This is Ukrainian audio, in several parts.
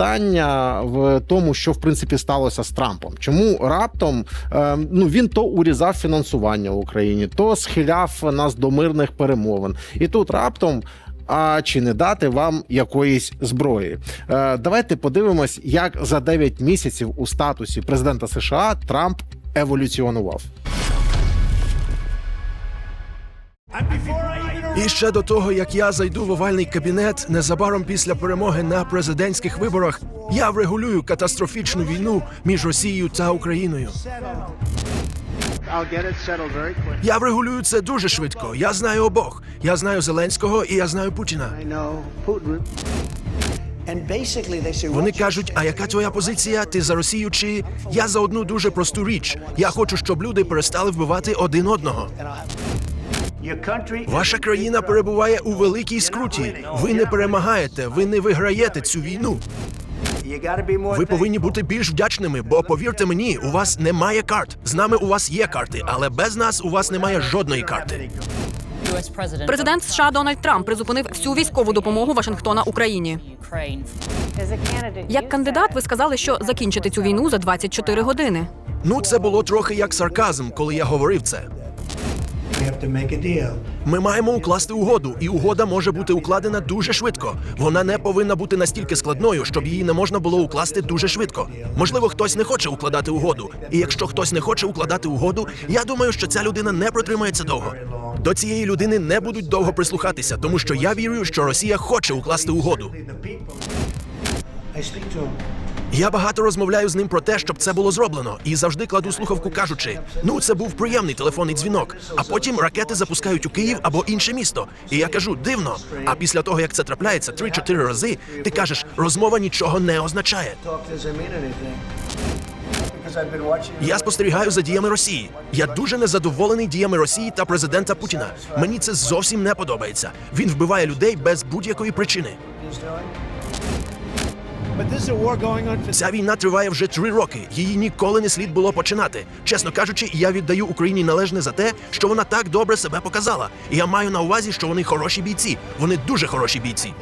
питання в тому, що в принципі сталося з Трампом. Чому раптом е, ну він то урізав фінансування в Україні, то схиляв нас до мирних перемовин, і тут раптом. А чи не дати вам якоїсь зброї? Е, давайте подивимось, як за 9 місяців у статусі президента США Трамп еволюціонував. І ще до того, як я зайду в овальний кабінет незабаром після перемоги на президентських виборах, я врегулюю катастрофічну війну між Росією та Україною. Я врегулюю це дуже швидко. Я знаю обох. Я знаю Зеленського і я знаю Путіна. Вони кажуть: а яка твоя позиція? Ти за Росію чи я за одну дуже просту річ? Я хочу, щоб люди перестали вбивати один одного. Ваша країна перебуває у великій скруті. Ви не перемагаєте, ви не виграєте цю війну. Ви повинні бути більш вдячними, бо повірте мені, у вас немає карт. З нами у вас є карти, але без нас у вас немає жодної карти. Президент США Дональд Трамп призупинив всю військову допомогу Вашингтона Україні. Як кандидат, ви сказали, що закінчите цю війну за 24 години. Ну, це було трохи як сарказм, коли я говорив це. Ми маємо укласти угоду, і угода може бути укладена дуже швидко. Вона не повинна бути настільки складною, щоб її не можна було укласти дуже швидко. Можливо, хтось не хоче укладати угоду. І якщо хтось не хоче укладати угоду, я думаю, що ця людина не протримається довго. До цієї людини не будуть довго прислухатися, тому що я вірю, що Росія хоче укласти угоду. Я багато розмовляю з ним про те, щоб це було зроблено, і завжди кладу слухавку, кажучи: ну це був приємний телефонний дзвінок. А потім ракети запускають у Київ або інше місто. І я кажу, дивно. А після того як це трапляється 3-4 рази, ти кажеш, розмова нічого не означає. Я спостерігаю за діями Росії. Я дуже незадоволений діями Росії та президента Путіна. Мені це зовсім не подобається. Він вбиває людей без будь-якої причини. Ця війна триває вже три роки. Її ніколи не слід було починати. Чесно кажучи, я віддаю Україні належне за те, що вона так добре себе показала. І я маю на увазі, що вони хороші бійці. Вони дуже хороші бійці.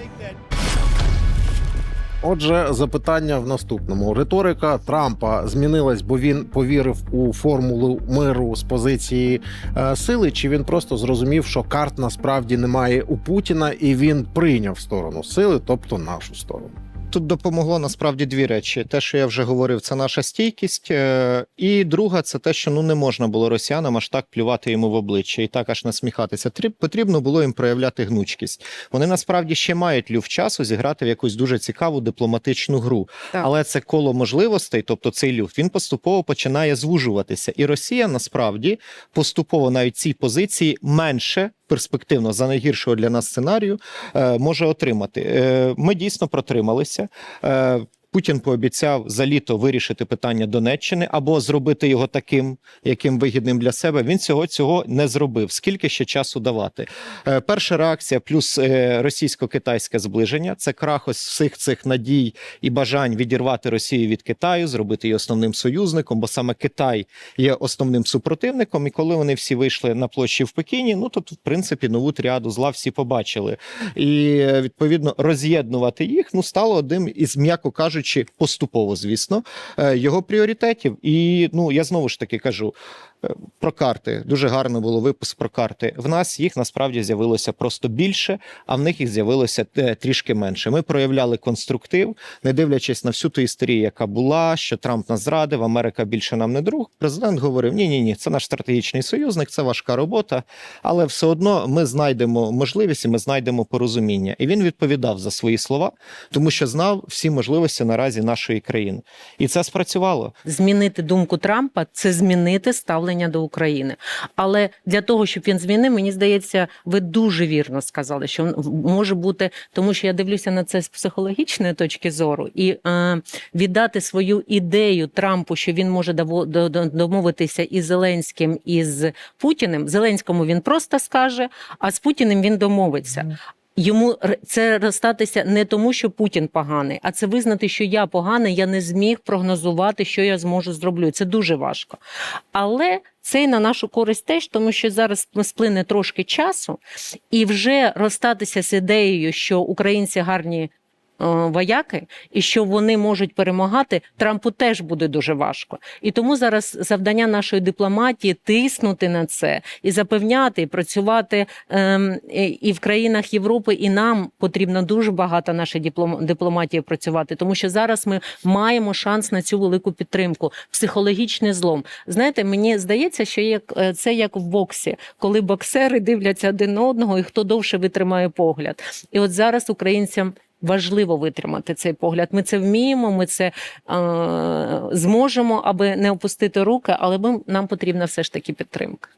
Отже, запитання в наступному: риторика Трампа змінилась, бо він повірив у формулу миру з позиції е, сили, чи він просто зрозумів, що карт насправді немає у Путіна, і він прийняв сторону сили, тобто нашу сторону. Тут допомогло насправді дві речі: те, що я вже говорив, це наша стійкість. е, І друга, це те, що ну не можна було росіянам аж так плювати йому в обличчя і так аж насміхатися. Трі- Потрібно було їм проявляти гнучкість. Вони насправді ще мають люфт часу зіграти в якусь дуже цікаву дипломатичну гру. Так. Але це коло можливостей, тобто цей люфт, він поступово починає звужуватися. І Росія насправді поступово навіть ці позиції менше. Перспективно за найгіршого для нас сценарію е, може отримати. Е, ми дійсно протрималися. Путін пообіцяв за літо вирішити питання Донеччини або зробити його таким, яким вигідним для себе. Він цього цього не зробив. Скільки ще часу давати? Е, перша реакція, плюс е, російсько-китайське зближення це крах ось всіх цих надій і бажань відірвати Росію від Китаю, зробити її основним союзником, бо саме Китай є основним супротивником. І коли вони всі вийшли на площі в Пекіні, ну то в принципі нову тріаду зла всі побачили. І е, відповідно роз'єднувати їх ну стало одним із, м'яко кажучи, поступово, звісно, е, його пріоритетів. І ну я знову ж таки кажу. Про карти дуже гарно було випуск про карти. В нас їх насправді з'явилося просто більше, а в них їх з'явилося е, трішки менше. Ми проявляли конструктив, не дивлячись на всю ту історію, яка була, що Трамп нас зрадив, Америка більше нам не друг. Президент говорив: ні, ні, ні, це наш стратегічний союзник, це важка робота, але все одно ми знайдемо можливість і ми знайдемо порозуміння. І він відповідав за свої слова, тому що знав всі можливості наразі нашої країни, і це спрацювало. змінити думку Трампа це змінити ставлення до України. Але для того, щоб він змінив, мені здається, ви дуже вірно сказали, що може бути, тому що я дивлюся на це з психологічної точки зору, і е, віддати свою ідею Трампу, що він може домовитися із Зеленським і з Путіним. Зеленському він просто скаже, а з Путіним він домовиться. Йому це розстатися не тому, що Путін поганий, а це визнати, що я поганий, я не зміг прогнозувати, що я зможу зроблю. Це дуже важко. Але це й на нашу користь теж, тому що зараз сплине трошки часу, і вже розстатися з ідеєю, що українці гарні вояки, і що вони можуть перемагати, Трампу теж буде дуже важко. І тому зараз завдання нашої дипломатії тиснути на це і запевняти, і працювати ем, і- в країнах Європи, і нам потрібно дуже багато нашої диплом- дипломатії працювати, тому що зараз ми маємо шанс на цю велику підтримку, психологічний злом. Знаєте, мені здається, що як е, це як в боксі, коли боксери дивляться один на одного, і хто довше витримає погляд. І от зараз українцям. Важливо витримати цей погляд. Ми це вміємо, ми це е, зможемо, аби не опустити руки, але нам потрібна все ж таки підтримка.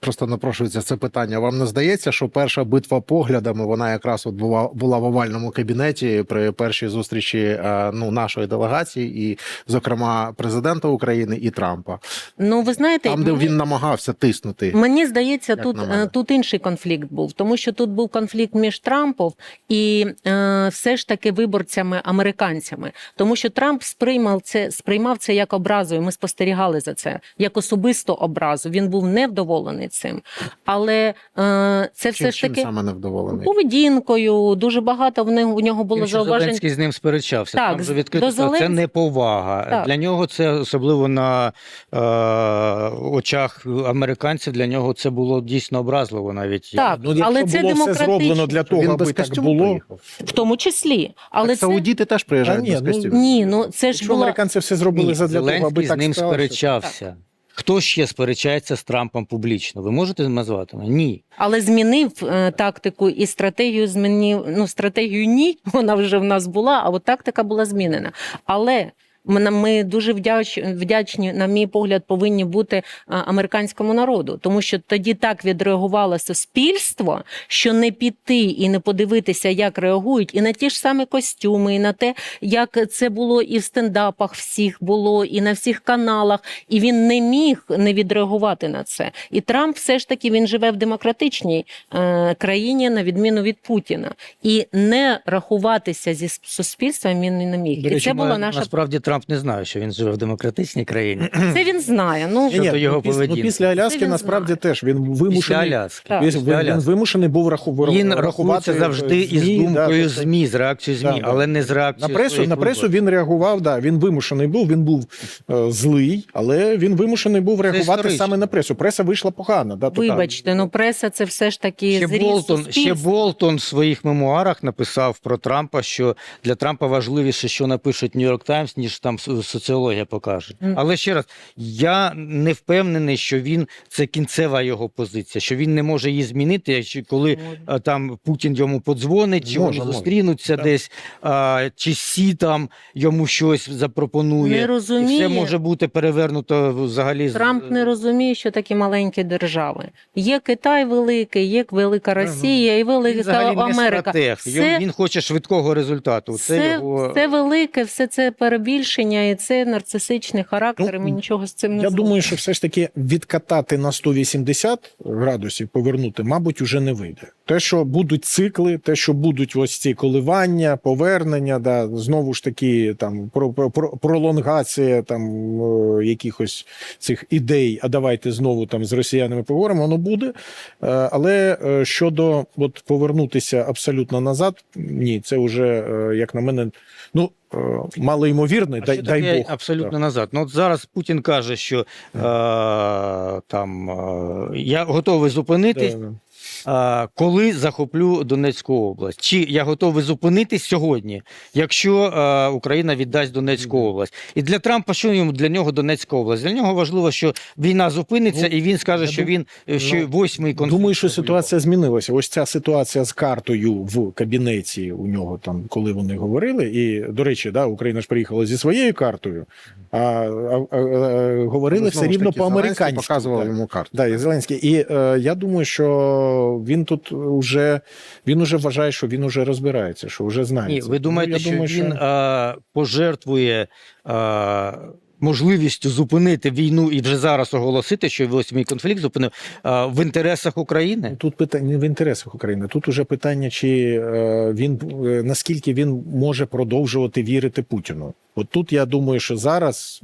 Просто напрошується це питання. Вам не здається, що перша битва поглядами вона якраз от була, була в овальному кабінеті при першій зустрічі е, ну, нашої делегації, і, зокрема, президента України і Трампа, Ну ви знаєте, там, де ми- він намагався тиснути. Мені здається, тут, е, тут інший конфлікт був, тому що тут був конфлікт між Трампом і е, все ж таки виборцями американцями, тому що Трамп сприймав це, сприймав це як образу, і ми спостерігали за це як особисту образу. Він був невдоволений цим, але е, це все чим, ж чим таки саме невдоволений? поведінкою. Дуже багато в нього, у нього було Тим, що зауважень. Зеленський з ним сперечався. Так, Там же відкрито до сказав, це неповага. Так. Для нього це особливо на е, очах американців. Для нього це було дійсно образливо навіть. Так, Ну, якщо але це було все демократично. зроблено для того, Він аби так костюму було. приїхав. в тому числі. Але так, це саудіти теж приїжджають Та ні, без ну, костюмів. ні, ну це ж Якщо було американці все зробили Ні, задля того, аби з так ним сталося. сперечався. Хто ще сперечається з Трампом публічно? Ви можете назвати? Ні. Але змінив е, тактику і стратегію змінив. Ну, стратегію ні, вона вже в нас була, а от тактика була змінена. Але ми, дуже вдяч, вдячні, на мій погляд, повинні бути е, американському народу, тому що тоді так відреагувало суспільство, що не піти і не подивитися, як реагують, і на ті ж самі костюми, і на те, як це було і в стендапах всіх було, і на всіх каналах, і він не міг не відреагувати на це. І Трамп все ж таки він живе в демократичній е, країні, на відміну від Путіна, і не рахуватися зі суспільством він не міг. До і речі, це була наша насправді Трамп не знає, що він живе в демократичній країні. це він знає. Ну Щодо його ну, після, ну, поведінки. після Аляски він насправді знає. теж він Після вимушений. Аляски. Так. Він, Після він, він Аляски. вимушений був раху, Він рахувати рахується завжди із ЗМІ, думкою да, тобто- ЗМІ, з реакцією ЗМІ, Да, да. але не з На реакцією пресу, своїх на пресу виборців. він реагував, да, він вимушений був, він був е, злий, але він вимушений був реагувати історично. саме на пресу. Преса вийшла погано. Да, вибачте, ну преса це все ж таки Ще зріз Болтон, ще суспільства. Болтон в своїх мемуарах написав про Трампа, що для Трампа важливіше, що напишуть Нью-Йорк Таймс, ніж там соціологія покаже. Але ще раз, я не впевнений, що він це кінцева його позиція, що він не може її змінити, якщо коли а, там Путін йому подзвонить, чи вони зустрінуться Так. десь, а, чи Сі там йому щось запропонує. Не І все може бути перевернуто взагалі. Трамп не розуміє, що такі маленькі держави. Є Китай великий, є велика Росія і Він велика взагалі не Америка. стратег. Все- Він хоче швидкого результату. Це, Це, його... це велике, все це перебільшення, і це нарцисичний характер. і ми Ну, нічого з цим не Я думаю, що все ж таки відкатати на 180 градусів, повернути, мабуть, уже не вийде. Те, що будуть цикли, те, що будуть ось ці коливання, повернення, да, знову ж таки, там про, про, про- пролонгація там е, якихось цих ідей. А давайте знову там з росіянами поговоримо. Воно буде. Е, але е, щодо от повернутися абсолютно назад, ні, це вже е, як на мене, ну е, малоймовірно, А дай, дай Бог. абсолютно назад. Ну от зараз Путін каже, що е, там е, я готовий зупинитись, Да. Коли захоплю Донецьку область. Чи я готовий зупинитись сьогодні, якщо Україна віддасть Донецьку область? І для Трампа, що йому для нього Донецька область? Для нього важливо, що війна зупиниться, Ну, і він скаже, що він е, що ну, восьмий конфлікт. Думаю, що ситуація змінилася. Ось ця ситуація з картою в кабінеті у нього там, коли вони говорили. І до речі, да, Україна ж приїхала зі своєю картою, а, а, а, а говорили Ну, все рівно по американськи показував йому карту. Да, і Зеленський. І е, я думаю, що він тут вже він уже вважає, що він уже розбирається, що вже знає. Ні, ви Ну, думаєте, я що думаю, він а, пожертвує а, можливістю зупинити війну і вже зараз оголосити, що восьмий конфлікт зупинив а, в інтересах України? Ну, Тут питання не в інтересах України. Тут уже питання, чи е, він е, наскільки він може продовжувати вірити Путіну. От тут я думаю, що зараз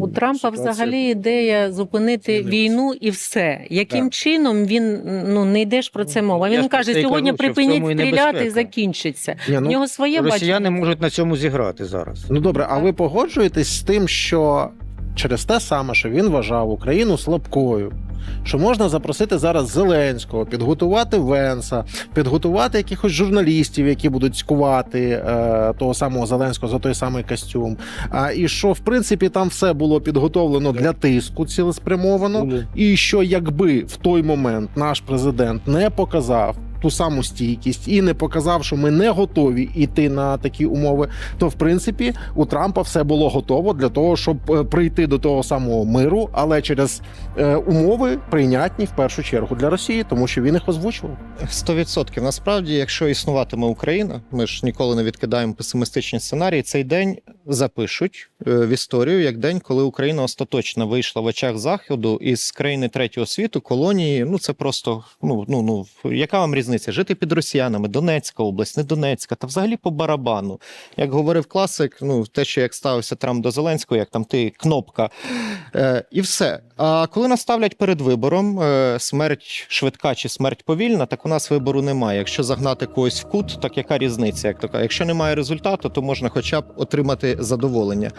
У Трампа ситуація- взагалі ідея зупинити змінилась. війну і все. Яким Так. чином він ну не йде ж про це мова. Він про каже, сьогодні кажу, припиніть стріляти і закінчиться. Ні, ну, нього своє Росіяни бачення. можуть на цьому зіграти зараз. Ну добре, а ви погоджуєтесь з тим, що через те саме, що він вважав Україну слабкою, що можна запросити зараз Зеленського, підготувати Венса, підготувати якихось журналістів, які будуть цькувати е, того самого Зеленського за той самий костюм. А і що в принципі там все було підготовлено для тиску цілеспрямовано. І що якби в той момент наш президент не показав ту саму стійкість і не показав, що ми не готові йти на такі умови, то в принципі у Трампа все було готово для того, щоб е, прийти до того самого миру, але через е, умови прийнятні в першу чергу для Росії, тому що він їх озвучував. 100%. Насправді, якщо існуватиме Україна, ми ж ніколи не відкидаємо песимістичні сценарії. Цей день запишуть е, в історію як день, коли Україна остаточно вийшла в очах заходу із країни третього світу, колонії. Ну це просто ну ну ну яка вам різниця? Жити під росіянами, Донецька область, не Донецька, та взагалі по барабану. Як говорив класик, ну те, що як ставився Трамп до Зеленського, як там ти кнопка, е, і все. А коли нас ставлять перед вибором, е, смерть швидка чи смерть повільна, так у нас вибору немає. Якщо загнати когось в кут, так яка різниця? Як то якщо немає результату, то можна хоча б отримати задоволення.